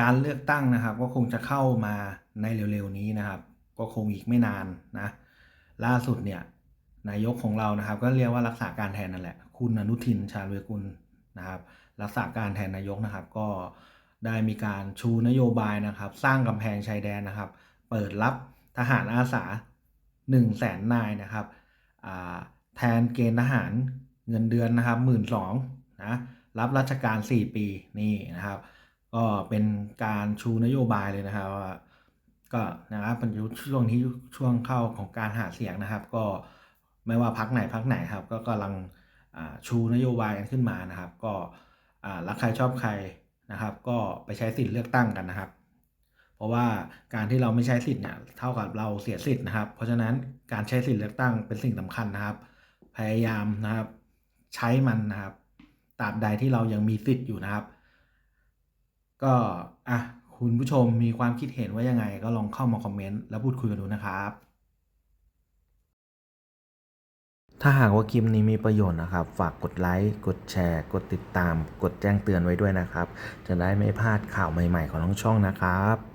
การเลือกตั้งนะครับ ก็คงจะเข้ามาในเร็วๆนี้นะครับ ก็คงอีกไม่นานนะล่าสุดเนี่ยนายกของเรานะครับ ก็เรียกว่ารักษาการแทนนั่นแหละ คุณอนุทินชาญวีรกุลนะครับ รักษาการแทนนายกนะครับ ก็ได้มีการชูนโยบายนะครับ สร้างกำแพงชายแดนนะครับ เปิดรับทหารอาสา1 0 0 0 0แสนนายนะครับแทนเกณฑ์ทหารเงินเดือนนะครับหมื่นสองนะรับราชการ 4 ปีนี่นะครับ ก็เป็นการชูนโยบายเลยนะครับว่าก็นะครับเป็นช่วงที่ช่วงเข้าของการหาเสียงนะครับ ก็ไม่ว่าพักไหนพักไหนครับ ก็กำลังชูนโยบายกันขึ้นมานะครับ ก็รักใครชอบใครนะครับ ก็ไปใช้สิทธิ์เลือกตั้งกันนะครับ เพราะว่าการที่เราไม่ใช้สิทธิ์เนี่ยเท่ากับเราเสียสิทธิ์นะครับ เพราะฉะนั้นการใช้สิทธิ์เลือกตั้งเป็นสิ่งสำคัญนะครับ พยายามนะครับ ใช้มันนะครับตราบใดที่เรายังมีสิทธิ์อยู่นะครับ ก็อะคุณผู้ชมมีความคิดเห็นว่ายังไง ก็ลองเข้ามาคอมเมนต์แล้วพูดคุยกันดูนะครับ ถ้าหากว่าคลิปนี้มีประโยชน์นะครับ ฝากกดไลค์กดแชร์ กดติดตาม กดแจ้งเตือนไว้ด้วยนะครับ จะได้ไม่พลาดข่าวใหม่ ๆ ของน้องช่องนะครับ